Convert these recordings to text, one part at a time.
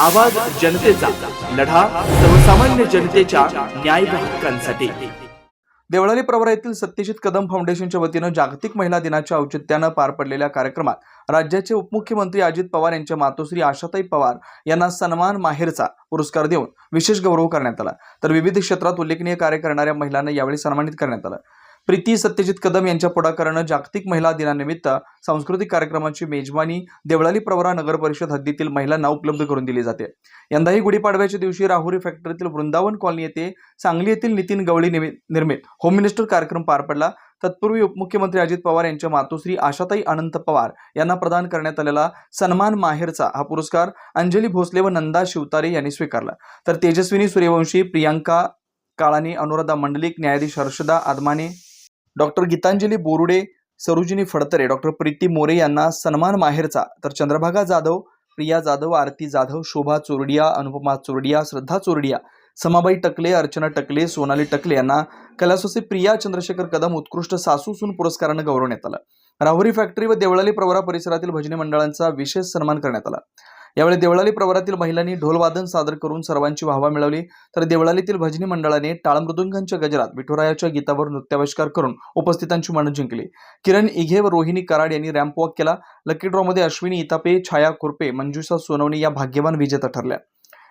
आवाज जनतेचा लढा सर्वसामान्य जनतेच्या न्याय हक्कांसाठी. देवळाली प्रवरा येथील सत्यजित कदम फाउंडेशनच्या वतीनं जागतिक महिला दिनाच्या औचित्यानं पार पडलेल्या कार्यक्रमात राज्याचे उपमुख्यमंत्री अजित पवार यांच्या मातोश्री आशाताई पवार यांना सन्मान माहेरचा पुरस्कार देऊन विशेष गौरव करण्यात आला. तर विविध क्षेत्रात उल्लेखनीय कार्य करणाऱ्या महिलांना यावेळी सन्मानित करण्यात आलं. प्रीती सत्यजित कदम यांच्या पुढाकारानं जागतिक महिला दिनानिमित्त सांस्कृतिक कार्यक्रमाची मेजवानी देवळाली प्रवरा नगर परिषद हद्दीतील महिलांना उपलब्ध करून दिली जाते. यंदाही गुढीपाडव्याच्या दिवशी राहुरी फॅक्टरीतील वृंदावन कॉलनी येथे सांगली येथील नितीन गवळी निमि- निर्मित होम मिनिस्टर कार्यक्रम पार पडला. तत्पूर्वी उपमुख्यमंत्री अजित पवार यांच्या मातोश्री आशाताई अनंत पवार यांना प्रदान करण्यात आलेला सन्मान माहेरचा हा पुरस्कार अंजली भोसले व नंदा शिवतारे यांनी स्वीकारला. तर तेजस्विनी सूर्यवंशी प्रियांका काळानी अनुराधा मंडलिक न्यायाधीश हर्षदा आदमाने डॉक्टर गीतांजली बोरुडे सरोजिनी फडतरे डॉक्टर प्रीती मोरे यांना सन्मान माहेरचा. तर चंद्रभागा जाधव प्रिया जाधव आरती जाधव शोभा चोरडिया अनुपमा चोरडिया श्रद्धा चोरडिया समाबाई टकले अर्चना टकले सोनाली टकले यांना कलासोसे प्रिया चंद्रशेखर कदम उत्कृष्ट सासू सून पुरस्कारानं गौरवण्यात आलं. राहुरी फॅक्टरी व देवळाली प्रवरा परिसरातील भजनी मंडळांचा विशेष सन्मान करण्यात आला. यावेळी देवळाली प्रवरातील महिलांनी ढोलवादन सादर करून सर्वांची वाहवा मिळवली. तर देवळालीतील भजनी मंडळाने टाळमृदुंगांच्या गजरात विठुरायाच्या गीतावर नृत्याविष्कार करून उपस्थितांची मन जिंकली. किरण इघे व रोहिणी कराड यांनी रॅम्प वॉक केला. लकी ड्रॉमध्ये अश्विनी इतापे छाया खुरपे मंजुषा सोनवणे या भाग्यवान विजेता ठरल्या.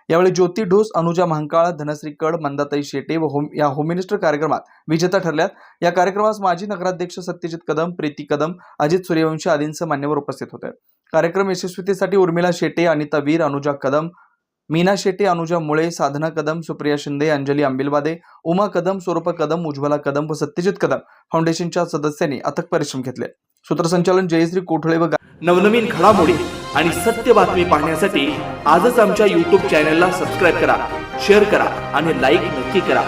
यावेळी ज्योती ढोस अनुजा महांकाळ धनश्री कड मंदाताई शेटे व होम या होम मिनिस्टर कार्यक्रमात विजेता ठरल्यात. या कार्यक्रमास माजी नगराध्यक्ष सत्यजित कदम प्रीती कदम अजित सूर्यवंशी आदींसह मान्यवर उपस्थित होते. कार्यक्रम यशस्वीतेसाठी उर्मिला शेटे अनिता वीर अनुजा कदम मीना शेटे अनुजा मुळे साधना कदम सुप्रिया शिंदे अंजली आंबिलवादे उमा कदम स्वरूपा कदम उज्ज्वला कदम व सत्यजित कदम फाउंडेशनच्या सदस्यांनी अथक परिश्रम घेतले. सूत्रसंचालन जयश्री कोठळे व नवनवीन घडामोडी आणि सत्य बातमी पाहण्यासाठी आजच आमच्या युट्यूब चॅनलला सबस्क्राईब करा शेअर करा आणि लाईक नक्की करा.